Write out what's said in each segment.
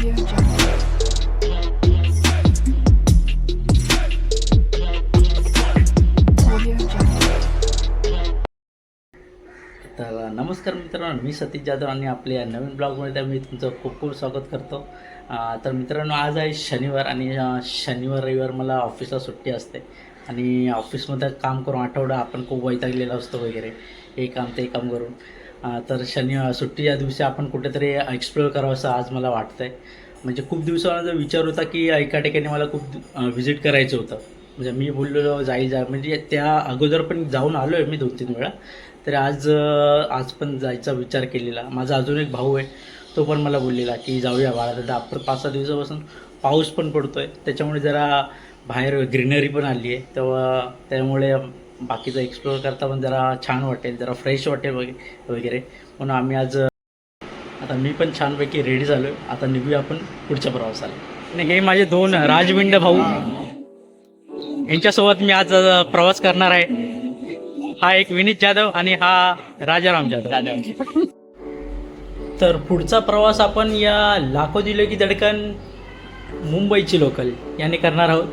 तर नमस्कार मित्रांनो मी सतीश जाधव आणि आपल्या या नवीन ब्लॉगमध्ये मी तुमचं खूप खूप स्वागत करतो. तर मित्रांनो आज आहे शनिवार आणि शनिवार रविवार मला ऑफिसला सुट्टी असते आणि ऑफिसमध्ये काम करून आठवडा आपण खूप वैतागलेला असतो वगैरे. हे काम ते काम करून. तर शनि सुट्टीच्या दिवशी आपण कुठेतरी एक्सप्लोअर करावं असं आज मला वाटतं आहे म्हणजे खूप दिवसाचा विचार होता की एका ठिकाणी मला खूप व्हिजिट करायचं होतं. म्हणजे मी बोललेलो जाईल जा. म्हणजे त्या अगोदर पण जाऊन आलो आहे मी दोन तीन वेळा. तर आज आज पण जायचा विचार केलेला. माझा अजून एक भाऊ आहे तो पण मला बोललेला की जाऊया बाळा. दादा आपण पाच सहा दिवसापासून पाऊस पण पडतो आहे त्याच्यामुळे जरा बाहेर ग्रीनरी पण आली आहे तेव्हा त्यामुळे बाकीचं एक्सप्लोअर करता पण जरा छान वाटेल जरा फ्रेश वाटेल वगैरे. म्हणून आम्ही आज आता मी पण छानपैकी रेडी झालो आहे आता निघूया आपण पुढच्या प्रवासाला. आणि हे माझे दोन राजविंड भाऊ. यांच्यासोबत मी आज प्रवास करणार आहे. हा एक विनीत जाधव आणि हा राजाराम जाधव. तर पुढचा प्रवास आपण या लाखो दिलो की धडकन मुंबईची लोकल याने करणार आहोत.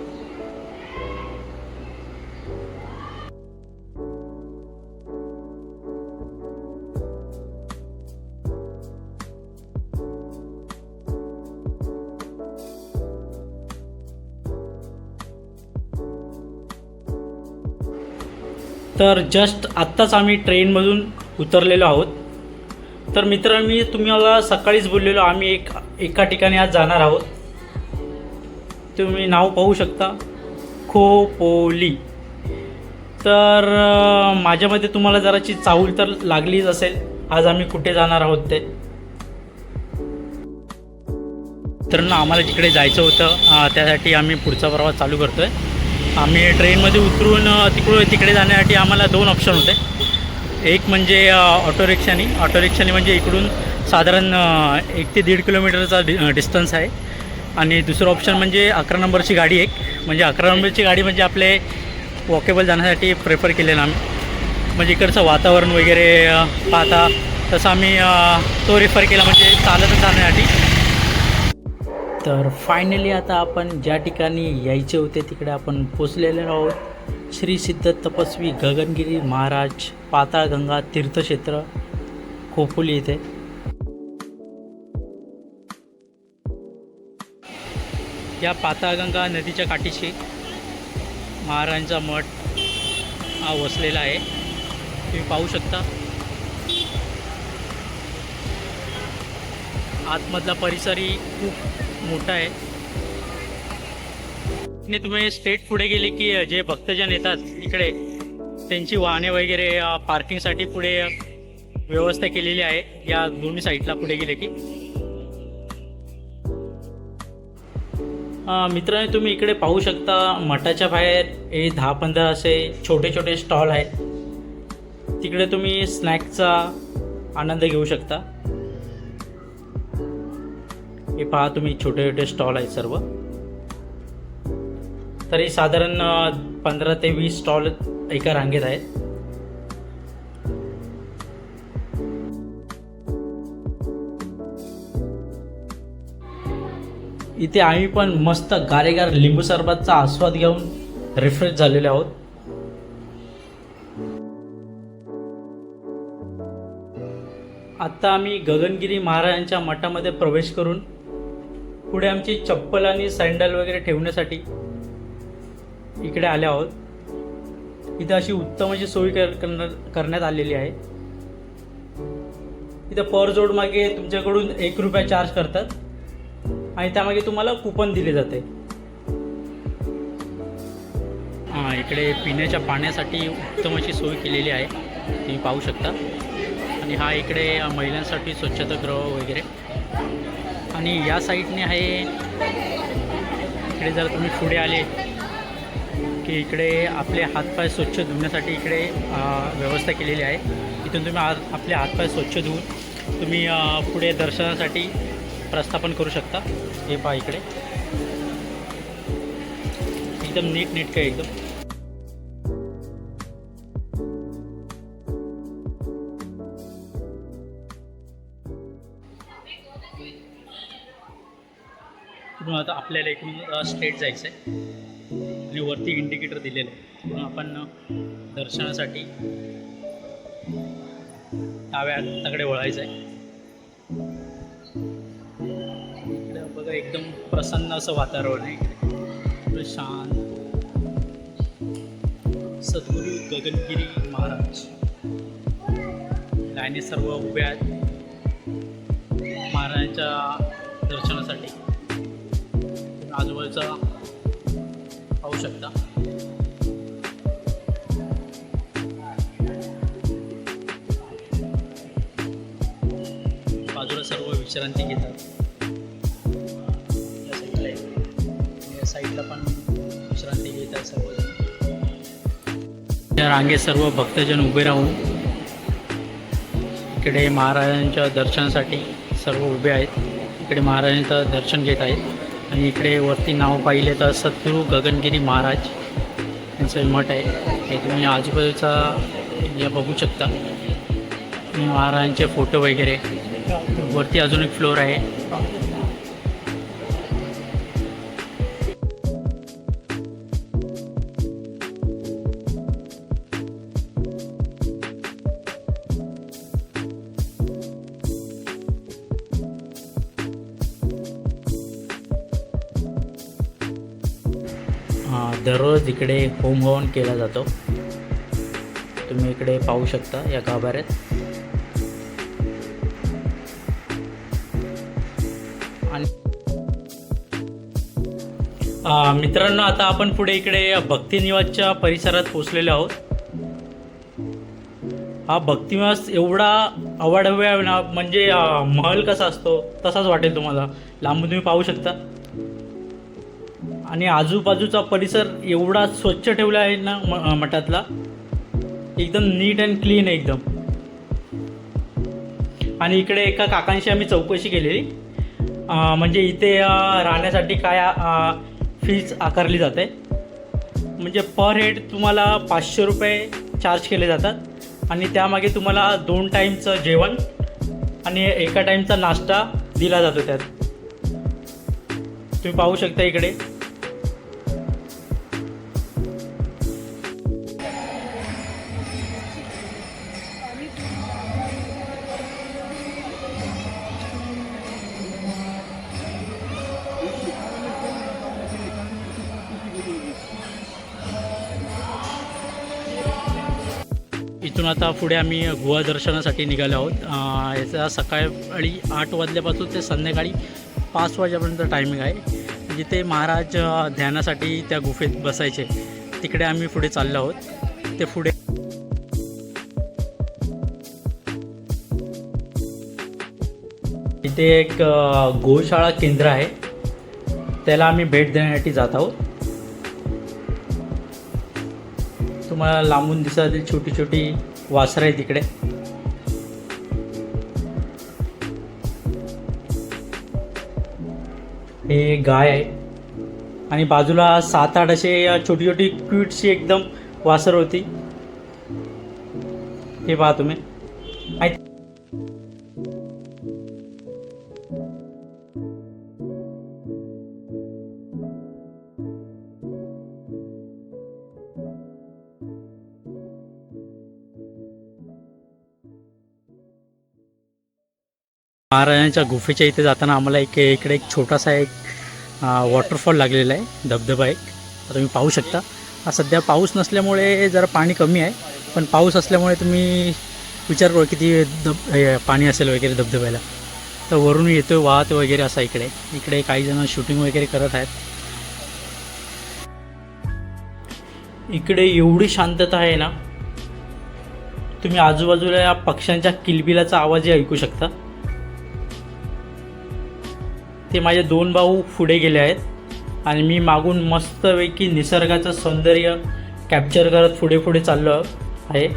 तर जस्ट आत्ताच आम्ही ट्रेनमधून उतरलेलो आहोत. तर मित्र मी तुम्हाला सकाळीच बोललेलो आम्ही एक एका ठिकाणी आज जाणार आहोत. तुम्ही नाव पाहू शकता. खोपोली. तर माझ्यामध्ये तुम्हाला जराची चाहूल तर लागलीच असेल. आज आम्ही कुठे जाणार आहोत ते? तर ना आम्हाला जिकडे जायचं होतं. त्यासाठी आम्ही पुढचा प्रवास चालू करतो आहे आम्ही ट्रेनमध्ये उतरून तिकडून तिकडे जाण्यासाठी आम्हाला दोन ऑप्शन होते. एक म्हणजे ऑटो रिक्षानी ऑटो रिक्षानी म्हणजे इकडून साधारण एक ते दीड किलोमीटरचा डि डिस्टन्स आहे. आणि दुसरं ऑप्शन म्हणजे अकरा नंबरची गाडी एक. म्हणजे अकरा नंबरची गाडी म्हणजे आपले वॉकेबल जाण्यासाठी प्रेफर केलेलं आम्ही. म्हणजे इकडचं वातावरण वगैरे पाहता तसं आम्ही तो रेफर केला म्हणजे चालतच जाण्यासाठी. तर फायनली आता आपण ज्या ठिकाणी यायचे होते तिकडे आपण पोचलेले आहोत. श्री सिद्ध तपस्वी गगनगिरी महाराज पाताळगंगा तीर्थक्षेत्र खोपोली येथे. या पाताळगंगा नदीच्या काठीशी महाराजांचा मठ हा वसलेला आहे. तुम्ही पाहू शकता. आतमधला परिसरही खूप मोठा आहे. आणि तुम्ही स्टेट पुढे गेले की जे भक्तजन येतात इकडे त्यांची वाहने वगैरे पार्किंगसाठी पुढे व्यवस्था केलेली आहे. या दोन्ही साईडला पुढे गेले की. मित्रांनो तुम्ही इकडे पाहू शकता मठाच्या बाहेर हे दहा पंधरा असे छोटे छोटे स्टॉल आहेत. तिकडे तुम्ही स्नॅक्सचा आनंद घेऊ शकता. हे पहा तुम्ही छोटे छोटे स्टॉल आहेत सर्व. तरी साधारण पंधरा ते वीस स्टॉल एका रांगेत आहेत. इथे आम्ही पण मस्त गारेगार लिंबू सरबतचा आस्वाद घेऊन रिफ्रेश झालेले आहोत. आत्ता आम्ही गगनगिरी महाराजांच्या मठामध्ये प्रवेश करून पुढे आमची चप्पल आणि सँडल वगैरे ठेवण्यासाठी इकडे आल्या आहोत. इथं अशी उत्तम अशी सोय कर करण्यात- करण्यात आलेली आहे. इथं पर जोड मागे तुमच्याकडून एक रुपया चार्ज करतात. आणि त्यामागे तुम्हाला कुपन दिले जाते. हां इकडे पिण्याच्या पाण्यासाठी उत्तम अशी सोय केलेली आहे. तुम्ही पाहू शकता. आणि हा इकडे महिलांसाठी स्वच्छतागृह वगैरे. आणि या साईडने आहे. इकडे जर तुम्ही पुढे आले की इकडे आपले हातपाय स्वच्छ धुण्यासाठी इकडे व्यवस्था केलेली आहे. इथून तुम्ही आ आपले हातपाय स्वच्छ धुवून तुम्ही पुढे दर्शनासाठी प्रस्थापन करू शकता. हे पहा इकडे. एकदम नीट नीट काय एकदम. आता आपल्याला इकडून स्ट्रेट जायचं आहे आणि वरती इंडिकेटर दिलेलं. आहे म्हणून आपण दर्शनासाठी डाव्या हाताकडे वळायचं आहे बघा एकदम प्रसन्न असं वातावरण आहे इकडे. शांत. सद्गुरू गगनगिरी महाराज. गायने सर्व उभे आहेत. महाराजांच्या दर्शनासाठी. आजूबाजूचा पाहू शकता. बाजूला सर्व विश्रांती घेतात. या साईडला या साईडला पण विश्रांती घेतात सर्वजण. या रांगेत सर्व भक्तजन उभे राहून इकडे महाराजांच्या दर्शनासाठी सर्व उभे आहेत. इकडे महाराजांचं दर्शन घेत आहेत. आणि इकडे वरती नाव पाहिले तर सद्गुरू गगनगिरी महाराज यांचं मठ आहे. हे तुम्ही आजूबाजूचा या बघू शकता. महाराजांचे फोटो वगैरे. वरती अजून एक फ्लोर आहे. अं, इकडे होम हवन केला जातो. तुम्ही इकडे पाहू शकता या गाभाऱ्यात. आणि मित्रांनो आता आपण पुढे इकडे भक्तिनिवासच्या परिसरात पोचलेलो आहोत. हा भक्तिनिवास एवढा अवाढव्य आहे ना म्हणजे महल कसा असतो तसाच वाटेल तुम्हाला. लांबून तुम्ही पाहू शकता. आणि आजूबाजूचा परिसर एवढा स्वच्छ ठेवला आहे ना म- मठातला. एकदम नीट अँड क्लीन एकदम. आणि इकडे एका काकांशी आम्ही चौकशी केलेली. म्हणजे इथे राहण्यासाठी काय फीज आकारली जाते. म्हणजे पर हेड तुम्हाला पाचशे रुपये चार्ज केले जातात. आणि त्यामागे तुम्हाला दोन टाईमचं जेवण आणि एका टाईमचा नाश्ता दिला जातो त्यात. तुम्ही पाहू शकता इकडे. आता पुढे आम्ही गुहा दर्शनासाठी निघालो आहोत. याचा सकाळी आठ वाजल्यापासून ते संध्याकाळी पाच वाजेपर्यंत टायमिंग आहे. जिथे महाराज ध्यानासाठी त्या गुफेत बसायचे तिकडे आम्ही पुढे चाललो आहोत. ते पुढे इथे एक गोशाळा केंद्र आहे. त्याला आम्ही भेट देण्यासाठी जात आहोत. तुम्हाला लांबून दिसत छोटी छोटी वासर आहे तिकडे हे गाय आहे. आणि बाजूला सात आठ असे छोटी छोटी क्यूटची एकदम वासर होती. हे पहा तुम्ही. महाराजांच्या गुफेच्या इथे जाताना आम्हाला एक इकडे एक छोटासा एक वॉटरफॉल लागलेला आहे धबधबा एक. आता तुम्ही पाहू शकता. हा सध्या पाऊस नसल्यामुळे जरा पाणी कमी आहे पण पाऊस असल्यामुळे तुम्ही विचार करू किती धब पाणी असेल वगैरे धबधब्याला. तर वरून येतो वाहत वगैरे असा इकडे. इकडे काही जण शूटिंग वगैरे करत आहेत. इकडे एवढी शांतता आहे ना तुम्ही आजूबाजूला या पक्ष्यांच्या किलबिलाचा आवाजही ऐकू शकता. ते माझे दोन भाऊ पुढे गेले आहेत. आणि मी मागून मस्तपैकी निसर्गाचं सौंदर्य कॅप्चर करत पुढे पुढे चाललो आहे.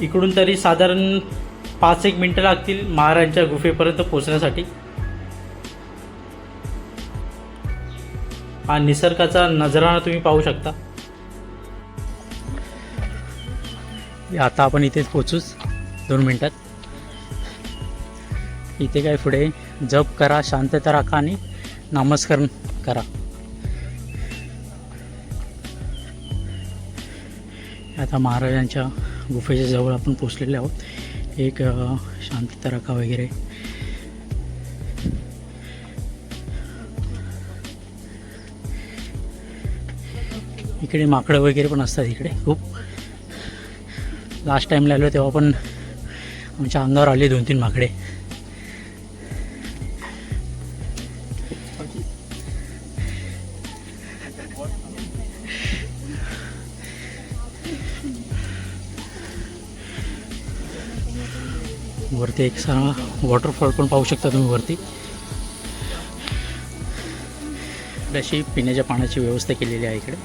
इकडून तरी साधारण पाच एक मिनटं लागतील महाराजांच्या गुफेपर्यंत पोचण्यासाठी हा निसर्गाचा नजराणा तुम्ही पाहू शकता. आता आपण इथेच पोचूच दोन मिनटात. इथे काय पुढे? जप करा शांतता राखा आणि नामस्करण करा. आता महाराजांच्या गुफेच्या जवळ आपण पोचलेले आहोत. एक शांतता राखा वगैरे. इकडे माकडं वगैरे पण असतात इकडे खूप. लास्ट टाईमला आलो तेव्हा पण आमच्या अंगावर आले दोन तीन माकडे. वरती एक सारा वॉटरफॉल पण पाहू शकता तुम्ही वरती. अशी पिण्याच्या पाण्याची व्यवस्था केलेली आहे इकडे.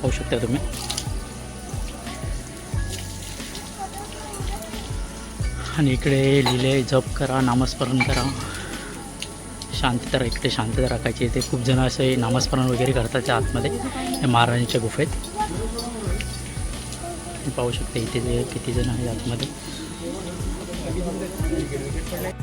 पाहू शकता तुम्ही. आणि इकडे लिहिले जप करा नामस्मरण करा. शांतता इकडे शांतता राखायची. इथे खूप जण असे नामस्मरण वगैरे करतात त्या आतमध्ये या महाराजांच्या गुफेत. पाहू शकते इथे जे किती जण आहेत आतमध्ये. কিছু করলে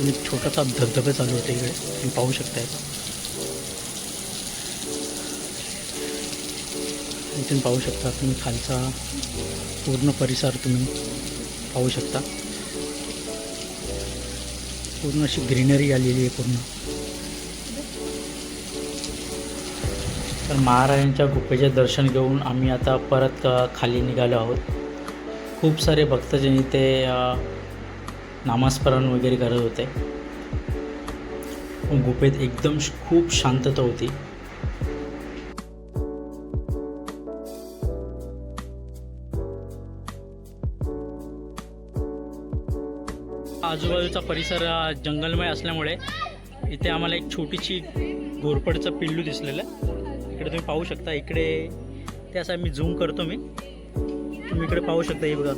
आणि छोटासा धबधबे चालू होते इकडे. तुम्ही पाहू शकताय. इथून पाहू शकता तुम्ही खालचा पूर्ण परिसर तुम्ही पाहू शकता. पूर्ण अशी ग्रीनरी आलेली आहे पूर्ण. तर महाराजांच्या गुफेचे दर्शन घेऊन आम्ही आता परत खाली निघालो आहोत. खूप सारे भक्तजन इथे नामस्मरण वगैरे करत होते. गुफेत एकदम श- खूप शांतता होती. आजूबाजूचा परिसर जंगलमय असल्यामुळे इथे आम्हाला एक छोटीशी घोरपडचं पिल्लू दिसलेलं. इकडे तुम्ही पाहू शकता इकडे ते असं मी झूम करतो मी. तुम्ही इकडे पाहू शकता हे बघा.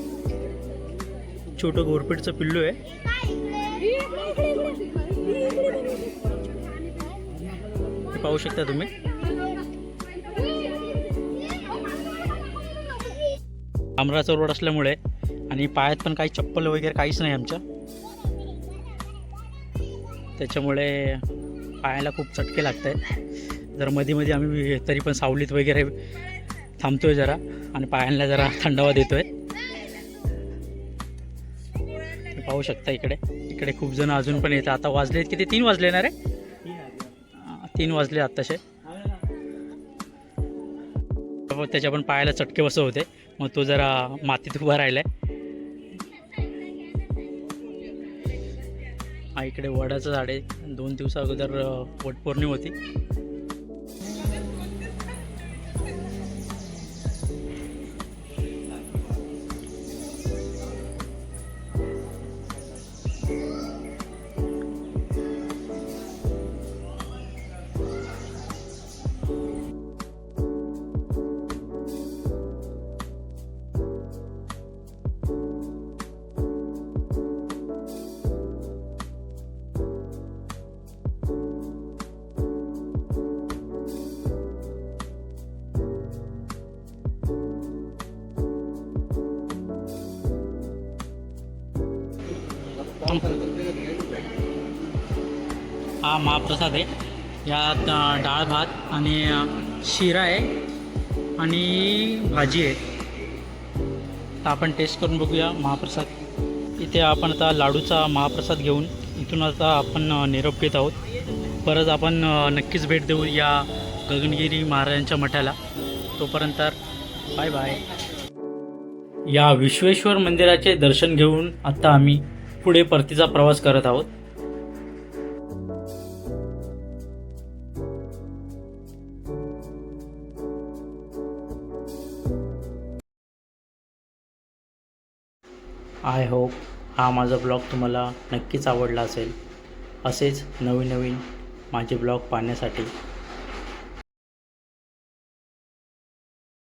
छोटं घोरपेटचं पिल्लू आहे. पाहू शकता तुम्ही? आमराचा रोड असल्यामुळे आणि पायात पण काही चप्पल वगैरे काहीच नाही आमच्या. त्याच्यामुळे पायाला खूप चटके लागत आहेत जर मध्ये मध्ये आम्ही तरी पण सावलीत वगैरे थांबतोय जरा आणि पायांना जरा थंडावा देतोय. आहे शकता इकडे. इकडे खूप जण अजून पण येतात. आता वाजले किती? तीन वाजले ना रे तीन वाजले आत्ताशे त्याच्या पण पायाला चटके बसत होते. मग तो जरा मातीत उभा राहिलाय. हा इकडे वडाचं झाड आहे. दोन दिवसा अगोदर वटपौर्णिमा होती. हा महाप्रसाद आहे. यात डाळ भात आणि शिरा आहे आणि भाजी आहे. तर आपण टेस्ट करून बघूया महाप्रसाद. इथे आपण आता लाडूचा महाप्रसाद घेऊन इथून आता आपण निरोप घेत आहोत. परत आपण नक्कीच भेट देऊ या गगनगिरी महाराजांच्या मठाला. तोपर्यंत बाय बाय या विश्वेश्वर मंदिराचे दर्शन घेऊन आता आम्ही पुढे परतीचा प्रवास करत आहोत. आय होप हा माझा ब्लॉग तुम्हाला नक्कीच आवडला असेल. असेच नवीन नवीन माझे ब्लॉग पाहण्यासाठी.